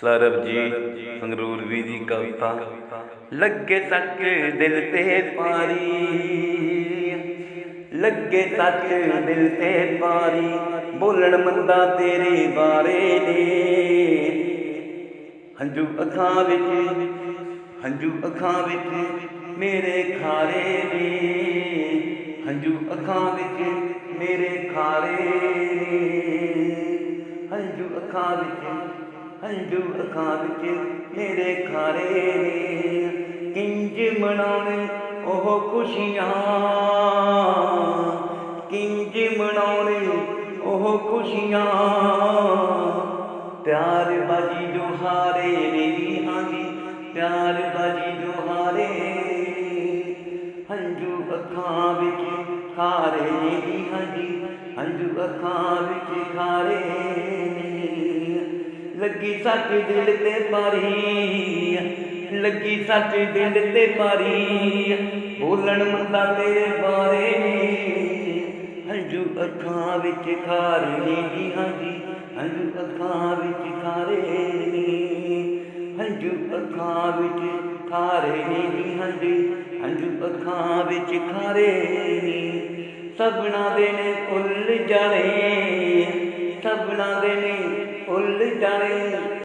ਸਰਬਜੀਤ ਸੰਗਰੂਰ ਦੀ ਕਵਿਤਾ। ਲੱਗੇ ਸੱਚ ਦਿਲ ਤੇ ਪਾਰੀ। ਲੱਗੇ ਸੱਚ ਦਿਲ ਤੇ ਪਾਰੀ। ਬੋਲਣ ਮੰਦਾ ਤੇਰੇ ਬਾਰੇ ਨੇ। ਹੰਝੂ ਅੱਖਾਂ ਵਿੱਚ, ਹੰਝੂ ਅੱਖਾਂ ਵਿੱਚ ਮੇਰੇ ਖਾਰੇ ਨੇ। ਹੰਝੂ ਅੱਖਾਂ ਵਿੱਚ ਮੇਰੇ ਖਾਰੇ ਨੇ। ਹੰਝੂ ਅੱਖਾਂ ਵਿੱਚ ਹੰਝੂ ਅੱਖਾਂ ਵਿੱਚ ਮੇਰੇ ਖਾਰੇ ਨੇ ਕਿੰਜ ਮਨਾਉਣ ਉਹ ਖੁਸ਼ੀਆਂ? ਕਿੰਜ ਮਨਾਉਣ ਉਹ ਖੁਸ਼ੀਆਂ? ਪਿਆਰ ਬਾਜੀ ਜੋ ਹਾਰੇ ਮੇਰੀ ਹਾਂਜੀ ਪਿਆਰ ਬਾਜੀ ਜੋ ਹਾਰੇ ਹੰਝੂ ਅੱਖਾਂ ਵਿੱਚ ਖਾਰੇ ਮੇਰੀ ਹਾਂਜੀ ਹੰਝੂ ਅੱਖਾਂ ਵਿੱਚ ਖਾਰੇ ਲੱਗੀ ਸੱਚ ਦਿਲ ਤੇ ਮਾਰੀ, ਲੱਗੀ ਸਾਡੇ ਦਿਲ ਤੇ ਮਾਰੀ। ਬੋਲਣ ਮੰਦਾ ਤੇਰੇ ਬਾਰੇ ਹੰਝੂ ਅੱਖਾਂ ਵਿੱਚ ਖਾਰੇ ਜੀ ਹਾਂਜੀ, ਹੰਝੂ ਅੱਖਾਂ ਵਿੱਚ ਖਾਰੇ ਹੰਝੂ ਅੱਖਾਂ ਵਿੱਚ ਖਾਰੇ ਨੇ ਹਾਂਜੀ, ਹੰਝੂ ਅੱਖਾਂ ਵਿੱਚ ਖਾਰੇ ਸਭਨਾ ਦੇ ਨੇ ਉੱਲ ਜਾਣੇ, ਸਭਨਾ ਦੇ ਨੇ വേണ്ടിയിട്ടാണ്